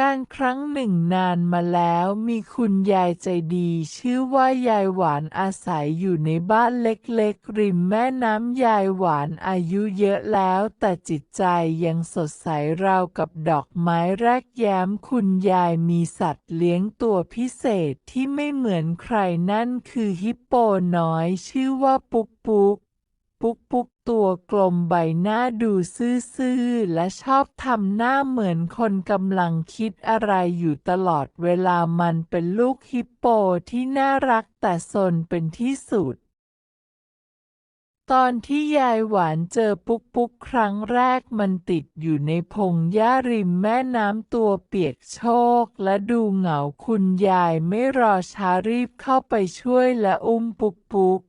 การครั้งหนึ่งนานมาแล้วมีคุณยายใจดี ชื่อว่ายายหวานอาศัยอยู่ในบ้านเล็กๆ ริมแม่น้ำยายหวานอายุเยอะแล้ว แต่จิตใจยังสดใสราวกับดอกไม้แรกแย้ม คุณยายมีสัตว์เลี้ยงตัวพิเศษที่ไม่เหมือนใครนั่นคือฮิปโปน้อยชื่อว่าปุกปุก ปุกปุกตัวกลมใบหน้าดูซื่อๆ และชอบทำหน้าเหมือนคนกำลังคิดอะไรอยู่ตลอดเวลามันเป็นลูกฮิปโปที่น่ารักแต่สนเป็นที่สุด ตอนที่ยายหวานเจอปุกปุกครั้งแรกมันติดอยู่ในพงหญ้าริมแม่น้ำตัวเปียกโชก และดูเหงาคุณยายไม่รอช้ารีบเข้าไปช่วยและอุ้มปุกปุก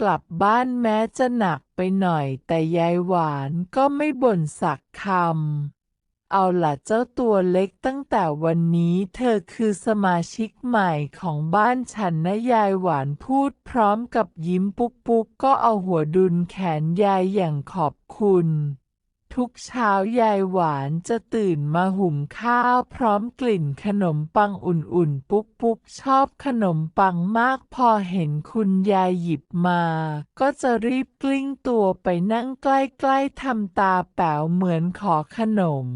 กลับบ้านแม้จะหนักไปหน่อย แต่ยายหวานก็ไม่บ่นสักคำ เอาล่ะเจ้าตัวเล็กตั้งแต่วันนี้เธอคือสมาชิกใหม่ของบ้านฉันนะยายหวานพูดพร้อมกับยิ้มปุ๊กปุ๊กก็เอาหัวดุลแขนยายอย่างขอบคุณ ทุกเช้ายายหวานจะตื่นมาหุงข้าวพร้อมกลิ่นขนมปังอุ่นๆ ปุ๊กปุ๊บชอบขนมปังมากพอเห็นคุณยายหยิบมา ก็จะรีบกลิ้งตัวไปนั่งใกล้ๆทำตาแป๋วเหมือนขอขนม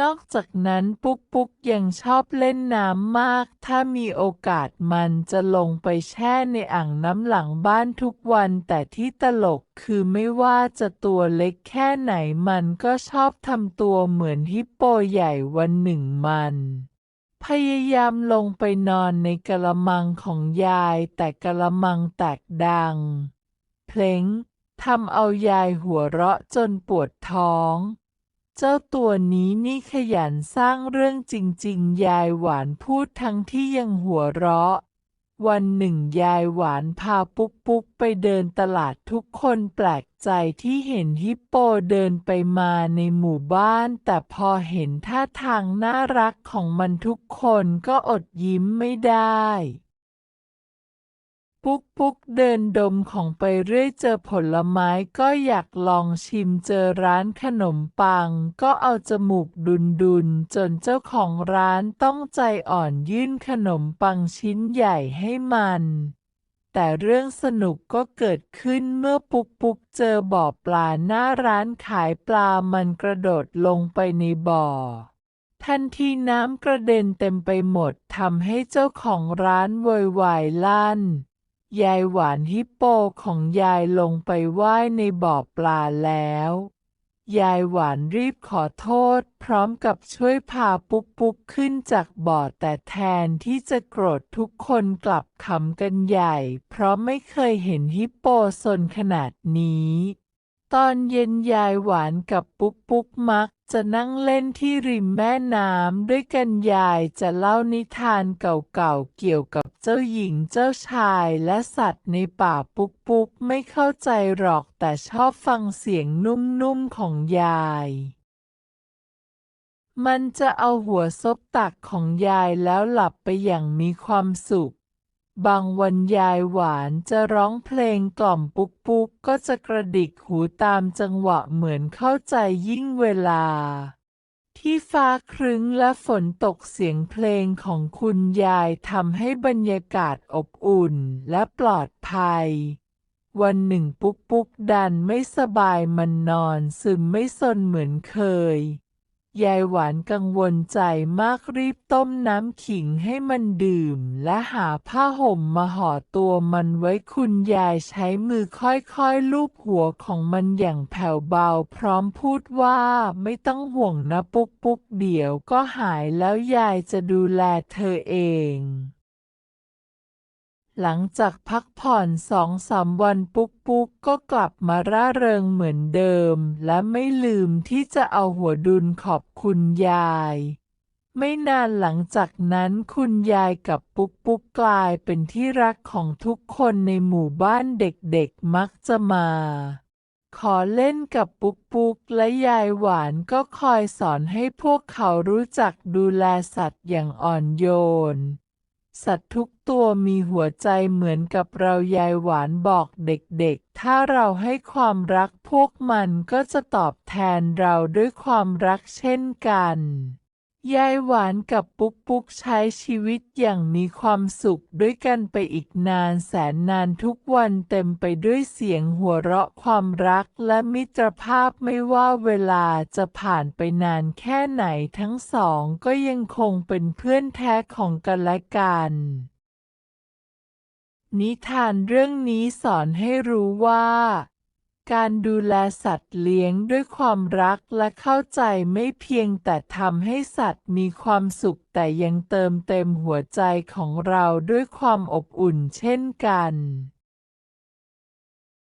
นอกจากนั้นปุ๊กปุ๊กยังชอบเล่นน้ำมาก ถ้ามีโอกาสมันจะลงไปแช่ในอ่างน้ำหลังบ้านทุกวันแต่ที่ตลกคือไม่ว่าจะตัวเล็กแค่ไหนมันก็ชอบทำตัวเหมือนฮิปโปใหญ่วันหนึ่งมันพยายามลงไปนอนในกะละมังของยายแต่กะละมังแตกดัง เพลงทำเอายายหัวเราะจนปวดท้อง เจ้าตัวนี้นี่ขยันสร้างเรื่องจริง ๆ ยายหวานพูดทั้งที่ยังหัวเราะ วันหนึ่งยายหวานพาปุ๊กปุ๊กไปเดินตลาดทุกคนแปลกใจที่เห็นฮิปโปเดินไปมาในหมู่บ้าน แต่พอเห็นท่าทางน่ารักของมันทุกคนก็อดยิ้มไม่ได้ ปุ๊กปุ๊กเดินดมของไปเรื่อยเจอผลไม้ก็อยากลองชิมเจอร้านขนมปัง ก็เอาจมูกดุนดุนๆจนเจ้าของร้านต้องใจอ่อนยื่นขนมปังชิ้นใหญ่ให้มันแต่เรื่องสนุกก็เกิดขึ้นเมื่อปุกปุกเจอบ่อปลาหน้าร้านขายปลามันกระโดดลงไปในบ่อ ทันทีน้ำกระเด็นเต็มไปหมดทำให้เจ้าของร้านโวยวายลั่น ยายหวานฮิปโปของยายลงไปว่ายในบ่อปลาแล้ว ยายหวานรีบขอโทษ พร้อมกับช่วยพาปุ๊กปุ๊กขึ้นจากบ่อแต่แทนที่จะโกรธทุกคนกลับขำกันใหญ่ เพราะไม่เคยเห็นฮิปโปซนขนาดนี้ ตอนเย็นยายหวานกับปุ๊กปุ๊กมักจะนั่งเล่นที่ริมแม่น้ำด้วยกันยายจะเล่านิทานเก่าๆเกี่ยวกับ จ้าหญิงเจ้าชายและสัตว์ในป่าปุ๊กปุ๊กไม่เข้าใจหรอกแต่ชอบฟังเสียงนุ่มๆของยาย มันจะเอาหัวซบตักของยายแล้วหลับไปอย่างมีความสุข บางวันยายหวานจะร้องเพลงกล่อมปุกปุกก็จะกระดิกหูตามจังหวะเหมือนเข้าใจยิ่งเวลา ที่ฟ้าครึ้งและฝนตกเสียงเพลงของคุณยายทำให้บรรยากาศอบอุ่นและปลอดภัย วันหนึ่งปุ๊กปุ๊กดันไม่สบายมันนอนซึมไม่สนเหมือนเคย ยายหวานกังวลใจมากรีบต้มน้ำขิงให้มันดื่ม และหาผ้าห่มมาห่อตัวมันไว้คุณยายใช้มือค่อยๆลูบหัวของมันอย่างแผ่วเบา พร้อมพูดว่าไม่ต้องห่วงนะปุ๊กปุ๊กเดี๋ยวก็หายแล้วยายจะดูแลเธอเอง หลังจากพักผ่อนสองสามวันปุ๊กปุ๊กก็กลับมาร่าเริงเหมือนเดิม และไม่ลืมที่จะเอาหัวดุลขอบคุณยาย ไม่นานหลังจากนั้นคุณยายกับปุ๊กปุ๊กกลายเป็นที่รักของทุกคนในหมู่บ้านเด็กๆมักจะมา ขอเล่นกับปุ๊กปุ๊กและยายหวานก็คอยสอนให้พวกเขารู้จักดูแลสัตว์อย่างอ่อนโยน สัตว์ทุกตัวมีหัวใจเหมือนกับเรายายหวานบอกเด็กๆ ถ้าเราให้ความรักพวกมันก็จะตอบแทนเราด้วยความรักเช่นกัน ยายหวานกับปุ๊กปุ๊กใช้ชีวิตอย่างมีความสุขด้วยกันไปอีกนานแสนนานทุกวันเต็มไปด้วยเสียงหัวเราะความรักและมิตรภาพไม่ว่าเวลาจะผ่านไปนานแค่ไหนทั้งสองก็ยังคงเป็นเพื่อนแท้ของกันและกันนิทานเรื่องนี้สอนให้รู้ว่า การดูแลสัตว์เลี้ยงด้วยความรักและเข้าใจไม่เพียงแต่ทำให้สัตว์มีความสุขแต่ยังเติมเต็มหัวใจของเราด้วยความอบอุ่นเช่นกัน